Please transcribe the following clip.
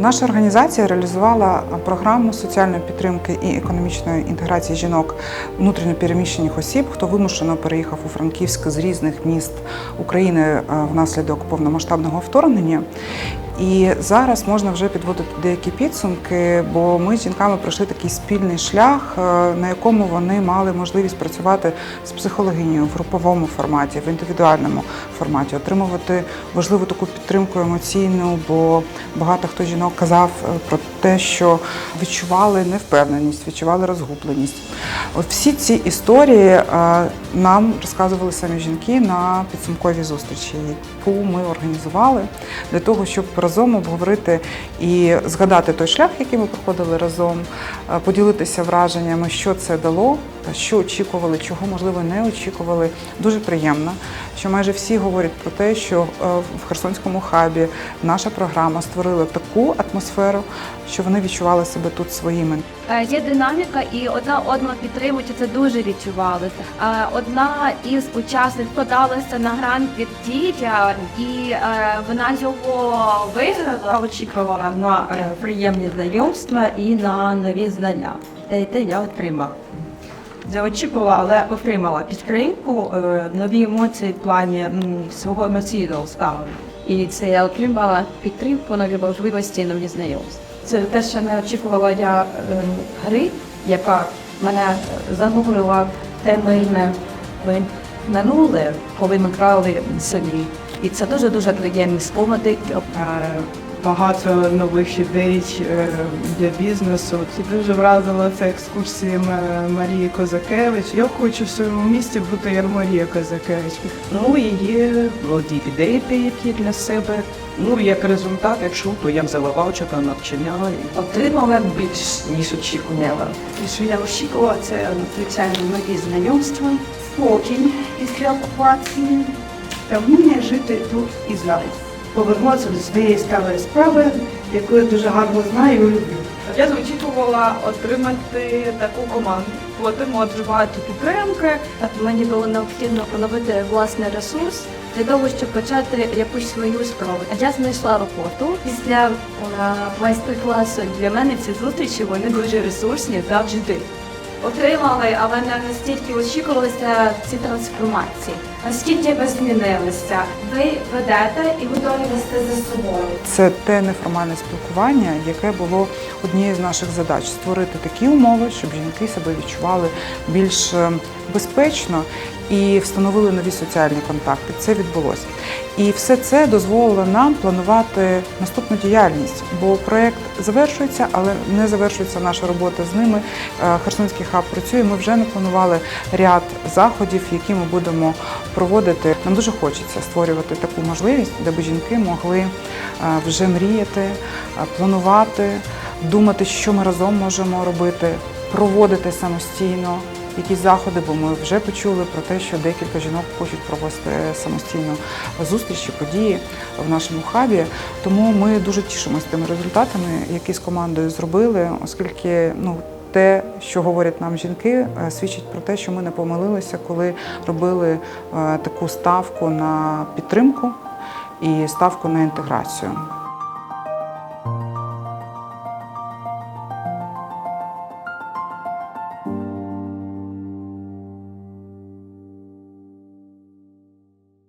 Наша організація реалізувала програму соціальної підтримки і економічної інтеграції жінок внутрішньопереміщених осіб, хто вимушено переїхав у Франківськ з різних міст України е, внаслідок повномасштабного вторгнення. І зараз можна вже підводити деякі підсумки, бо ми з жінками пройшли такий спільний шлях, е, на якому вони мали можливість працювати з психологинею в груповому форматі, в індивідуальному форматі, отримувати важливу таку підтримку емоційну, бо багато хто жінок казав е, про те, що відчували невпевненість, відчували розгубленість. От всі ці історії е, нам розказували самі жінки на підсумковій зустрічі, яку ми організували для того, щоб разом обговорити і згадати той шлях, який ми проходили разом, е, поділитися враженнями, що це дало, що очікували, чого можливо не очікували. Дуже приємно, що майже всі говорять про те, що е, в Херсонському хабі наша програма створила таку атмосферу, що вони відчували себе тут своїми. Е, Є динаміка, і одна одну підтримують, це дуже відчувалося. Е, Одна із учасниць подалася на грант від дітя, і е, вона його виграла. Очікувала на е, приємні знайомства і на нові знання. Те я отримала. Я очікувала, але отримала підтримку, е, нові емоції в плані свого емоційного ставлення. І це я отримала підтримку, нові можливості, нові знайомства. Це те, що не очікувала я е, гри, яка мене занурила в те мильне ми- минуле, коли ми грали самі. І це дуже-дуже приємні спогади. Багато нових ідей е, для бізнесу. І дуже вразила це екскурсіями Марії Козакевич. Я хочу в своєму місті бути як Марія Козакевич. Ну і є молоді ідеї деякі для себе. Ну як результат, якщо то я взяла на навчання. Отримала більш ніж очікувала. І що я очікувала, це звичайно нові знайомства, спокій після окупації та вміння жити тут і зараз. Повернутися до своєї старої справи, яку я дуже гарно знаю і люблю. Я очікувала отримати таку команду. Платимо дуже багато підтримки. Мені було необхідно поновити власний ресурс для того, щоб почати якусь свою справу. Я знайшла роботу після е, майстер-класу. Для мене ці зустрічі вони дуже ресурсні завжди. Отримали, але не настільки очікувалися ці трансформації. Наскільки ви змінилися? Ви ведете і готові вести за собою. Це те неформальне спілкування, яке було однією з наших задач створити такі умови, щоб жінки себе відчували більш е, безпечно і встановили нові соціальні контакти. Це відбулося. І все це дозволило нам планувати наступну діяльність, бо проект завершується, але не завершується наша робота з ними. Е, Херсонський хаб працює. Ми вже напланували ряд заходів, які ми будемо проводити. Нам дуже хочеться створювати таку можливість, де б жінки могли е, вже мріяти, е, планувати, думати, що ми разом можемо робити, проводити самостійно. Якісь заходи, бо ми вже почули про те, що декілька жінок хочуть провести самостійно зустрічі, події в нашому хабі. Тому ми дуже тішимося тими результатами, які з командою зробили, оскільки ну. Те, що говорять нам жінки, е, свідчить про те, що ми не помилилися, коли робили е, таку ставку на підтримку і ставку на інтеграцію.